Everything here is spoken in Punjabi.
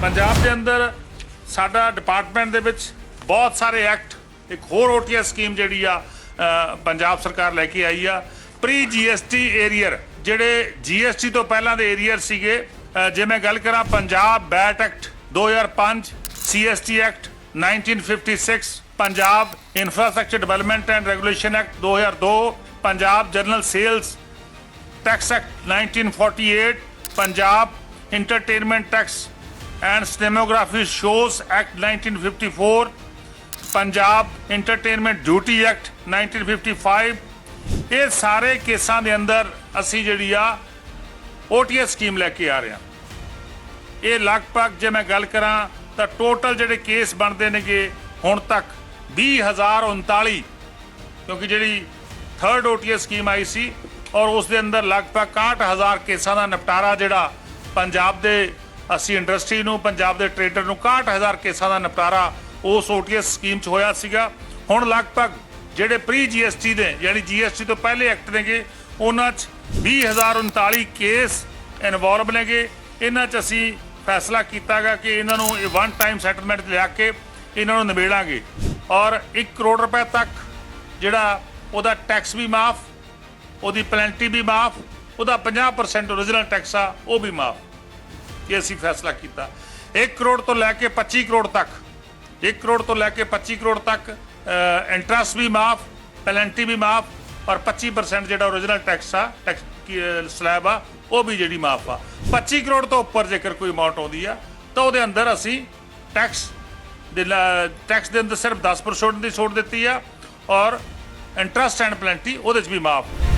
ਪੰਜਾਬ ਦੇ ਅੰਦਰ ਸਾਡਾ ਡਿਪਾਰਟਮੈਂਟ ਦੇ ਵਿੱਚ ਬਹੁਤ ਸਾਰੇ ਐਕਟ ਇੱਕ ਹੋਰ ਓਟੀਐਸ ਸਕੀਮ ਜਿਹੜੀ ਆ ਪੰਜਾਬ ਸਰਕਾਰ ਲੈ ਕੇ ਆਈ ਆ। ਪ੍ਰੀ ਜੀਐਸਟੀ ਏਰੀਅਰ ਜਿਹੜੇ ਜੀਐਸਟੀ ਤੋਂ ਪਹਿਲਾਂ ਦੇ ਏਰੀਅਰ ਸੀਗੇ ਅ, ਜੇ ਮੈਂ ਗੱਲ ਕਰਾਂ Punjab VAT act 2005 CST act 1956 Punjab infrastructure development and regulation act 2002 Punjab general sales tax act 1948 Punjab entertainment tax and cinematography shows act 1954 Punjab entertainment duty act 1955 ਇਹ ਸਾਰੇ ਕੇਸਾਂ ਦੇ ਅੰਦਰ ਅਸੀਂ ਜਿਹੜੀ ਆ OTS ਸਕੀਮ ਲੈ ਕੇ ਆ ਰਹੇ ਹਾਂ। ਇਹ ਲਗਭਗ ਜੇ ਮੈਂ ਗੱਲ ਕਰਾਂ ਤਾਂ ਟੋਟਲ ਜਿਹੜੇ ਕੇਸ ਬਣਦੇ ਨੇਗੇ ਹੁਣ ਤੱਕ 20039 ਕਿਉਂਕਿ ਜਿਹੜੀ ਥਰਡ ਓਟੀਐਸ ਸਕੀਮ ਆਈ ਸੀ ਔਰ ਉਸ ਦੇ ਅੰਦਰ ਲਗਭਗ 61000 ਕੇਸਾਂ ਦਾ ਨਿਪਟਾਰਾ ਜਿਹੜਾ ਪੰਜਾਬ ਦੇ ਅਸੀਂ ਇੰਡਸਟਰੀ ਨੂੰ, ਪੰਜਾਬ ਦੇ ਟ੍ਰੇਡਰ ਨੂੰ 61000 ਕੇਸਾਂ ਦਾ ਨਿਪਟਾਰਾ ਉਸ ਓਟੀਐਸ ਸਕੀਮ 'ਚ ਹੋਇਆ ਸੀਗਾ। ਹੁਣ ਲਗਭਗ ਜਿਹੜੇ ਪ੍ਰੀ ਜੀਐਸਟੀ ਦੇ, ਯਾਨੀ ਜੀਐਸਟੀ ਤੋਂ ਪਹਿਲੇ ਐਕਟ ਨੇਗੇ, ਉਹਨਾਂ 'ਚ 20039 ਕੇਸ ਇਨਵੋਲਵ ਨੇਗੇ। ਇਹਨਾਂ 'ਚ ਅਸੀਂ ਫੈਸਲਾ ਕੀਤਾਗਾ ਕਿ ਇਹਨਾਂ ਨੂੰ ਇਹ ਵਨ ਟਾਈਮ ਸੈਟਲਮੈਂਟ ਲਿਆ ਕੇ ਇਹਨਾਂ ਨੂੰ ਨਿਬੇੜਾਂਗੇ। ਔਰ 1 ਕਰੋੜ ਰੁਪਏ ਤੱਕ ਜਿਹੜਾ ਉਹਦਾ ਟੈਕਸ ਵੀ ਮਾਫ, ਉਹਦੀ ਪੈਨਲਟੀ ਵੀ ਮਾਫ, ਉਹਦਾ 50% origignal ਟੈਕਸ ਆ, ਉਹ ਵੀ ਮਾਫ। ਇਹ ਅਸੀਂ ਫੈਸਲਾ ਕੀਤਾ। 1 ਕਰੋੜ ਤੋਂ ਲੈ ਕੇ 25 ਕਰੋੜ ਤੱਕ 1 ਕਰੋੜ ਤੋਂ ਲੈ ਕੇ 25 ਕਰੋੜ ਤੱਕ ਇੰਟਰਸਟ ਵੀ ਮਾਫ ਪੈਨਲਟੀ ਵੀ ਮਾਫ ਔਰ 25% ਜਿਹੜਾ origignal ਟੈਕਸ ਆ ਟੈਕਸ ਸਲੈਬ ਆ, ਉਹ ਵੀ ਜਿਹੜੀ ਮਾਫ ਆ। 25 ਕਰੋੜ ਤੋਂ ਉੱਪਰ ਜੇਕਰ ਕੋਈ ਅਮਾਉਂਟ ਆਉਂਦੀ ਆ, ਤਾਂ ਉਹਦੇ ਅੰਦਰ ਅਸੀਂ ਟੈਕਸ ਦੇ ਟੈਕਸ ਦੇ ਅੰਦਰ ਸਿਰਫ 10% ਦੀ ਛੋਟ ਦਿੱਤੀ ਆ ਔਰ ਇੰਟਰਸਟ ਐਂਡ ਪੈਨਲਟੀ ਉਹਦੇ ਚ ਵੀ ਮਾਫ।